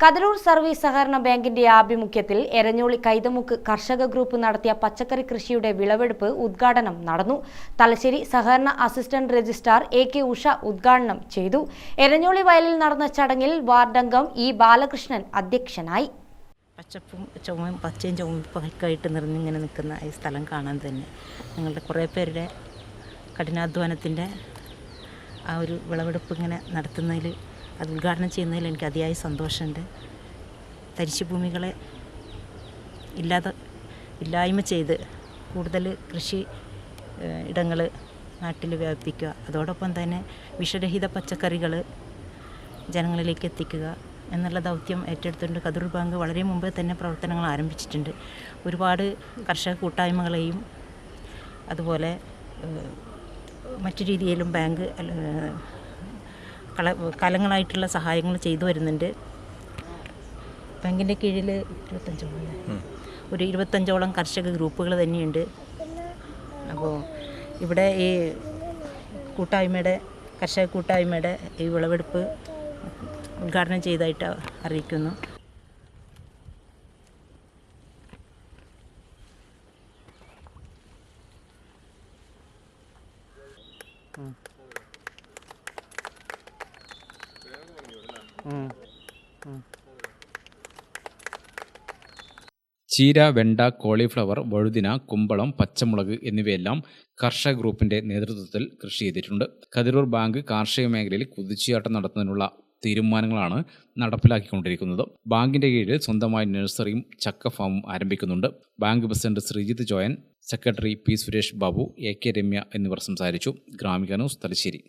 Kathirur service സഹകരണ ബാങ്കിന്റെ ആഭിമുഖ്യത്തിൽ എരഞ്ഞോളി കൈതമുക്ക് കർഷക ഗ്രൂപ്പ് നടത്തിയ പച്ചക്കറി കൃഷിയുടെ വിളവെടുപ്പ് ഉദ്ഘാടനം നടന്നു. തലശ്ശേരി സഹകരണ assistant registrar A K Usha ഉദ്ഘാടനം ചെയ്തു. എരഞ്ഞോളി വയലിൽ നടന്ന ചടങ്ങിൽ വാർഡംഗം ഇ ബാലകൃഷ്ണൻ അധ്യക്ഷനായി. പച്ചപ്പും ചുമയും പച്ചയും ചുമപ്പൊക്കെ നിറഞ്ഞിങ്ങനെ നിൽക്കുന്ന ഈ സ്ഥലം കാണാൻ തന്നെ ഞങ്ങളുടെ കുറേ പേരുടെ കഠിനാധ്വാനത്തിന്റെ ആ ഒരു വിളവെടുപ്പ് ഇങ്ങനെ നടത്തുന്നതിൽ അത് ഉദ്ഘാടനം ചെയ്യുന്നതിൽ എനിക്ക് അതിയായ സന്തോഷമുണ്ട്. തരിശു ഭൂമികളെ ഇല്ലാതെ ഇല്ലായ്മ ചെയ്ത് കൂടുതൽ കൃഷി ഇടങ്ങൾ നാട്ടിൽ വ്യാപിപ്പിക്കുക. അതോടൊപ്പം തന്നെ വിഷരഹിത പച്ചക്കറികൾ ജനങ്ങളിലേക്ക് എത്തിക്കുക എന്നുള്ള ദൗത്യം ഏറ്റെടുത്തുകൊണ്ട് കതിർ ബാങ്ക് വളരെ മുമ്പേ തന്നെ പ്രവർത്തനങ്ങൾ ആരംഭിച്ചിട്ടുണ്ട്. ഒരുപാട് കർഷക കൂട്ടായ്മകളെയും അതുപോലെ മറ്റു രീതിയിലും ബാങ്ക് കള കലങ്ങളായിട്ടുള്ള സഹായങ്ങൾ ചെയ്തു വരുന്നുണ്ട്. ബാങ്കിന്റെ കീഴിൽ ഇരുപത്തഞ്ചോളം? ഒരു ഇരുപത്തഞ്ചോളം കർഷക ഗ്രൂപ്പുകൾ തന്നെയുണ്ട്. അപ്പോൾ ഇവിടെ ഈ കൂട്ടായ്മയുടെ കർഷക കൂട്ടായ്മയുടെ ഈ വിളവെടുപ്പ് ഉദ്ഘാടനം ചെയ്തതായിട്ട് അറിയിക്കുന്നു. ചീര വെണ്ട കോളിഫ്ലവർ വഴുതിന കുമ്പളം പച്ചമുളക് എന്നിവയെല്ലാം കർഷക ഗ്രൂപ്പിന്റെ നേതൃത്വത്തിൽ കൃഷി ചെയ്തിട്ടുണ്ട്. കതിരൂർ ബാങ്ക് കാർഷിക മേഖലയിൽ കുതിച്ചുചാട്ടം നടത്തുന്നതിനുള്ള തീരുമാനങ്ങളാണ് നടപ്പിലാക്കിക്കൊണ്ടിരിക്കുന്നത്. ബാങ്കിന്റെ കീഴിൽ സ്വന്തമായി നഴ്സറിയും ചക്ക ഫാമും ആരംഭിക്കുന്നുണ്ട്. Bank president Sreejith Joyan secretary P Suresh Babu A K Ramya എന്നിവർ സംസാരിച്ചു. ഗ്രാമിക ന്യൂസ് തലശ്ശേരി.